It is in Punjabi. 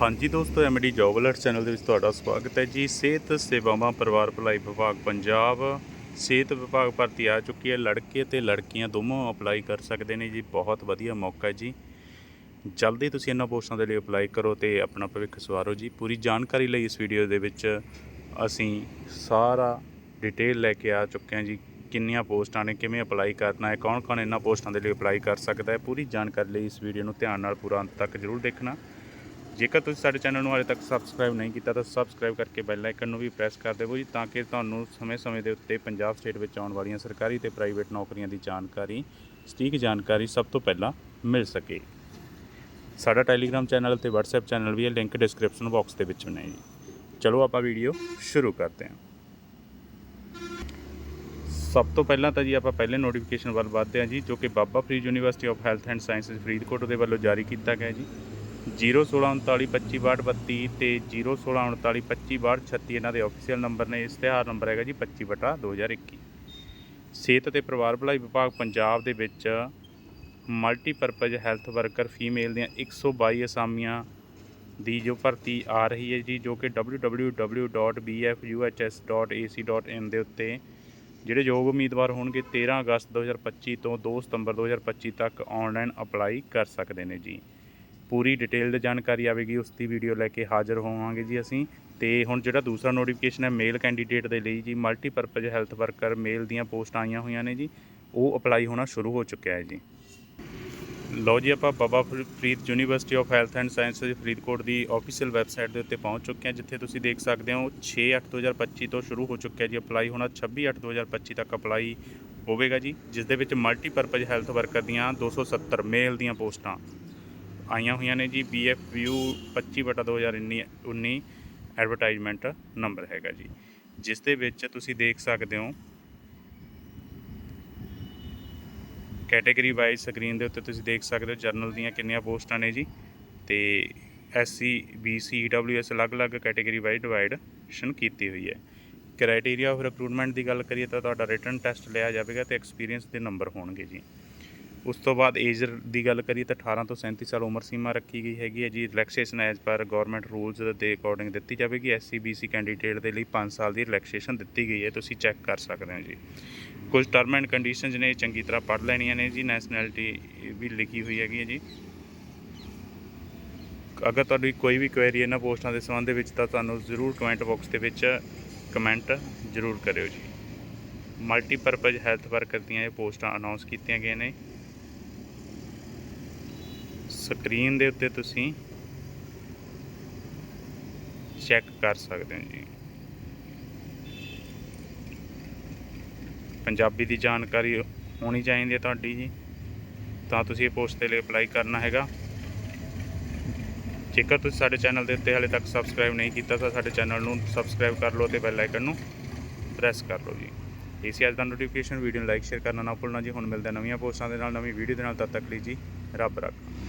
ਹਾਂਜੀ ਦੋਸਤੋ ਐਮਡੀ ਜੌਬ ਅਲਰਟ ਚੈਨਲ ਦੇ ਵਿੱਚ ਤੁਹਾਡਾ ਸਵਾਗਤ ਹੈ ਜੀ। ਸਿਹਤ ਸੇਵਾਵਾਂ ਪਰਿਵਾਰ ਭਲਾਈ ਵਿਭਾਗ ਪੰਜਾਬ। ਸਿਹਤ ਵਿਭਾਗ ਭਰਤੀ ਆ ਚੁੱਕੀ ਹੈ। ਲੜਕੇ ਤੇ ਲੜਕੀਆਂ ਦੋਨੋਂ ਅਪਲਾਈ ਕਰ ਸਕਦੇ ਨੇ ਜੀ। ਬਹੁਤ ਵਧੀਆ ਮੌਕਾ ਹੈ ਜੀ। ਜਲਦੀ ਤੁਸੀਂ ਇਹਨਾਂ ਪੋਸਟਾਂ ਦੇ ਲਈ ਅਪਲਾਈ ਕਰੋ ਤੇ ਆਪਣਾ ਭਵਿੱਖ ਸਵਾਰੋ ਜੀ। ਪੂਰੀ ਜਾਣਕਾਰੀ ਲਈ ਇਸ ਵੀਡੀਓ ਦੇ ਵਿੱਚ ਅਸੀਂ ਸਾਰਾ ਡਿਟੇਲ ਲੈ ਕੇ ਆ ਚੁੱਕੇ ਹਾਂ ਜੀ। ਕਿੰਨੀਆਂ ਪੋਸਟਾਂ ਨੇ, ਕਿਵੇਂ ਅਪਲਾਈ ਕਰਨਾ ਹੈ ਕੌਣ ਕੌਣ ਇਹਨਾਂ ਪੋਸਟਾਂ ਦੇ ਲਈ ਅਪਲਾਈ ਕਰ ਸਕਦਾ ਹੈ, ਪੂਰੀ ਜਾਣਕਾਰੀ ਲਈ ਇਸ ਵੀਡੀਓ ਨੂੰ ਧਿਆਨ ਨਾਲ ਪੂਰਾ ਅੰਤ ਤੱਕ ਜ਼ਰੂਰ ਦੇਖਣਾ। ਜੇਕਰ ਤੁਸੀਂ ਸਾਡੇ ਚੈਨਲ ਨੂੰ ਹਾਲੇ ਤੱਕ ਸਬਸਕ੍ਰਾਈਬ ਨਹੀਂ ਕੀਤਾ, ਤਾਂ ਸਬਸਕ੍ਰਾਈਬ ਕਰਕੇ ਬੈਲ ਆਈਕਨ ਨੂੰ ਵੀ ਪ੍ਰੈਸ ਕਰ ਦੇਵੋ ਜੀ, ਤਾਂ ਕਿ ਤੁਹਾਨੂੰ ਸਮੇਂ-ਸਮੇਂ ਦੇ ਉੱਤੇ ਪੰਜਾਬ ਸਟੇਟ ਵਿੱਚ ਆਉਣ ਵਾਲੀਆਂ ਸਰਕਾਰੀ ਤੇ ਪ੍ਰਾਈਵੇਟ ਨੌਕਰੀਆਂ ਦੀ ਜਾਣਕਾਰੀ, ਸਟੀਕ ਜਾਣਕਾਰੀ ਸਭ ਤੋਂ ਪਹਿਲਾਂ ਮਿਲ ਸਕੇ। ਸਾਡਾ ਟੈਲੀਗ੍ਰਾਮ ਚੈਨਲ ਤੇ WhatsApp ਚੈਨਲ ਵੀ ਹੈ ਲਿੰਕ ਡਿਸਕ੍ਰਿਪਸ਼ਨ ਬਾਕਸ ਦੇ ਵਿੱਚ ਨੇ ਜੀ ਚਲੋ ਆਪਾਂ ਵੀਡੀਓ ਸ਼ੁਰੂ ਕਰਦੇ ਹਾਂ। ਸਭ ਤੋਂ ਪਹਿਲਾਂ ਤਾਂ ਜੀ ਆਪਾਂ ਪਹਿਲੇ ਨੋਟੀਫਿਕੇਸ਼ਨ ਵੱਲ ਵਧਦੇ ਹਾਂ ਜੀ, ਜੋ ਕਿ Baba Farid university of health and sciences Faridkot ਦੇ ਵੱਲੋਂ ਜਾਰੀ ਕੀਤਾ ਗਿਆ ਜੀ। 016392562 ਤੇ 01639256236 ਇਹਨਾਂ ਦੇ ਆਫੀਸ਼ੀਅਲ ਨੰਬਰ ਨੇ। ਇਸ਼ਤਿਹਾਰ ਨੰਬਰ ਹੈਗਾ ਜੀ 25/2021 ਸਿਹਤ ਅਤੇ ਪਰਿਵਾਰ ਭਲਾਈ ਵਿਭਾਗ ਪੰਜਾਬ ਦੇ ਵਿੱਚ ਮਲਟੀਪਰਪਜ਼ ਹੈਲਥ ਵਰਕਰ ਫੀਮੇਲ ਦੀਆਂ 122 ਅਸਾਮੀਆਂ ਦੀ ਜੋ ਭਰਤੀ ਆ ਰਹੀ ਹੈ ਜੀ, ਜੋ ਕਿ www.bfuhs.ac.in ਦੇ ਉੱਤੇ ਜਿਹੜੇ ਯੋਗ ਉਮੀਦਵਾਰ ਹੋਣਗੇ 13 ਅਗਸਤ 2025 ਤੋਂ 2 ਸਤੰਬਰ 2025 ਤੱਕ ਆਨਲਾਈਨ ਅਪਲਾਈ ਕਰ ਸਕਦੇ ਨੇ ਜੀ। ਪੂਰੀ ਡਿਟੇਲਡ ਜਾਣਕਾਰੀ ਆਵੇਗੀ, ਉਸ ਦੀ ਵੀਡੀਓ ਲੈ ਕੇ ਹਾਜ਼ਰ ਹੋਵਾਂਗੇ ਜੀ ਅਸੀਂ। ਤੇ ਹੁਣ ਜਿਹੜਾ ਦੂਸਰਾ ਨੋਟੀਫਿਕੇਸ਼ਨ ਹੈ ਮੇਲ ਕੈਂਡੀਡੇਟ ਦੇ ਲਈ ਜੀ ਮਲਟੀਪਰਪਜ਼ ਹੈਲਥ ਵਰਕਰ ਮੇਲ ਦੀਆਂ ਪੋਸਟਾਂ ਆਈਆਂ ਹੋਈਆਂ ਨੇ ਜੀ, ਉਹ ਅਪਲਾਈ ਹੋਣਾ ਸ਼ੁਰੂ ਹੋ ਚੁੱਕਿਆ ਹੈ ਜੀ। ਲਓ ਜੀ, ਆਪਾਂ Baba Farid university of health and sciences Faridkot the official website ਦੇ ਉੱਤੇ ਪਹੁੰਚ ਚੁੱਕੇ ਹਾਂ, ਜਿੱਥੇ ਤੁਸੀਂ ਦੇਖ ਸਕਦੇ ਹੋ 6/8/2025 ਤੋਂ ਸ਼ੁਰੂ ਹੋ ਚੁੱਕਿਆ ਜੀ ਅਪਲਾਈ ਹੋਣਾ 26/8/2025 ਤੱਕ ਅਪਲਾਈ ਹੋਵੇਗਾ ਜੀ, ਜਿਸ ਦੇ ਵਿੱਚ ਮਲਟੀਪਰਪਜ਼ ਹੈਲਥ ਵਰਕਰ ਦੀਆਂ 270 ਮੇਲ ਦੀਆਂ ਪੋਸਟਾਂ। ਆਈਆਂ ਹੋਈਆਂ ਨੇ ਜੀ BFVU 25/2019 19 ਐਡਵਰਟਾਈਜ਼ਮੈਂਟ ਨੰਬਰ ਹੈਗਾ ਜੀ। ਜਿਸ ਦੇ ਵਿੱਚ ਤੁਸੀਂ ਦੇਖ ਸਕਦੇ ਹੋ ਕੈਟਾਗਰੀ ਵਾਈਜ਼ ਸਕਰੀਨ ਦੇ ਉੱਤੇ ਤੁਸੀਂ ਦੇਖ ਸਕਦੇ ਹੋ ਜਰਨਲ ਦੀਆਂ ਕਿੰਨੀਆਂ ਪੋਸਟਾਂ ਨੇ ਜੀ। ਤੇ ਐਸਸੀ ਬੀਸੀ ਡਬਲਯੂਐਸ ਅਲੱਗ-ਅਲੱਗ ਕੈਟਾਗਰੀ ਵਾਈਜ਼ ਡਿਵਾਈਡੇਸ਼ਨ ਕੀਤੀ ਹੋਈ ਹੈ। ਕ੍ਰਾਈਟੇਰੀਆ ਆਫ ਰਿਕਰੂਟਮੈਂਟ ਦੀ ਗੱਲ ਕਰੀਏ ਤਾਂ ਤੁਹਾਡਾ ਰਿਟਨ ਟੈਸਟ ਲਿਆ ਜਾਵੇਗਾ ਤੇ ਐਕਸਪੀਰੀਅੰਸ ਦੇ ਨੰਬਰ ਹੋਣਗੇ ਜੀ। ਉਸ ਤੋਂ ਬਾਅਦ ਏਜ ਦੀ ਗੱਲ ਕਰੀਏ ਤਾਂ 18 ਤੋਂ 37 ਸਾਲ ਉਮਰ ਸੀਮਾ ਰੱਖੀ ਗਈ ਹੈਗੀ ਹੈ ਜੀ। Relaxation as per government rules ਦੇ ਅਕੋਰਡਿੰਗ ਦਿੱਤੀ ਜਾਵੇਗੀ। ਐਸਸੀ ਬੀਸੀ ਕੈਂਡੀਡੇਟ ਦੇ ਲਈ 5 ਸਾਲ ਦੀ ਰਿਲੈਕਸੇਸ਼ਨ ਦਿੱਤੀ ਗਈ ਹੈ। ਤੁਸੀਂ ਚੈੱਕ ਕਰ ਸਕਦੇ ਹੋ ਜੀ। ਕੁਝ ਟਰਮ ਐਂਡ ਕੰਡੀਸ਼ਨਸ ਨੇ, ਚੰਗੀ ਤਰ੍ਹਾਂ ਪੜ੍ਹ ਲੈਣੀਆਂ ਨੇ ਜੀ। ਨੈਸ਼ਨੈਲਿਟੀ ਵੀ ਲਿਖੀ ਹੋਈ ਹੈਗੀ ਹੈ ਜੀ। ਅਗਰ ਤੁਹਾਡੀ ਕੋਈ ਵੀ ਕੁਐਰੀ ਇਹਨਾਂ ਪੋਸਟਾਂ ਦੇ ਸੰਬੰਧ ਵਿੱਚ ਤਾਂ ਤੁਹਾਨੂੰ ਜ਼ਰੂਰ ਕਮੈਂਟ ਬਾਕਸ ਦੇ ਵਿੱਚ ਕਮੈਂਟ ਜ਼ਰੂਰ ਕਰਿਓ ਜੀ। ਮਲਟੀਪਰਪਜ਼ ਹੈਲਥ ਵਰਕਰ ਦੀਆਂ ਇਹ ਪੋਸਟਾਂ ਅਨਾਉਂਸ ਕੀਤੀਆਂ ਗਈਆਂ ਨੇ। ਸਕਰੀਨ ਦੇ ਉੱਤੇ ਤੁਸੀਂ ਚੈੱਕ ਕਰ ਸਕਦੇ ਹੋ ਜੀ। ਪੰਜਾਬੀ ਦੀ ਜਾਣਕਾਰੀ ਹੋਣੀ ਚਾਹੀਦੀ ਹੈ ਤੁਹਾਡੀ ਜੀ। ਤਾਂ ਤੁਸੀਂ ਇਹ ਪੋਸਟ ਦੇ ਲਈ ਅਪਲਾਈ ਕਰਨਾ ਹੈਗਾ। ਜੇਕਰ ਤੁਸੀਂ ਸਾਡੇ ਚੈਨਲ ਦੇ ਉੱਤੇ ਹਾਲੇ ਤੱਕ ਸਬਸਕ੍ਰਾਈਬ ਨਹੀਂ ਕੀਤਾ ਤਾਂ ਸਾਡੇ ਚੈਨਲ ਨੂੰ ਸਬਸਕ੍ਰਾਈਬ ਕਰ ਲਓ ਤੇ ਬੈਲ ਆਈਕਨ ਨੂੰ ਪ੍ਰੈਸ ਕਰ ਲਓ ਜੀ। ਇਹ ਅੱਜ ਦਾ ਨੋਟੀਫਿਕੇਸ਼ਨ ਵੀਡੀਓ ਨੂੰ ਲਾਈਕ ਸ਼ੇਅਰ ਕਰਨਾ ਨਾ ਭੁੱਲਣਾ ਜੀ। ਹੁਣ ਮਿਲਦੇ ਨਵੀਆਂ ਪੋਸਟਾਂ ਦੇ ਨਾਲ, ਨਵੀਂ ਵੀਡੀਓ ਦੇ ਨਾਲ। ਤਦ ਤੱਕ ਲਈ ਜੀ, ਰੱਬ ਰੱਖਾ।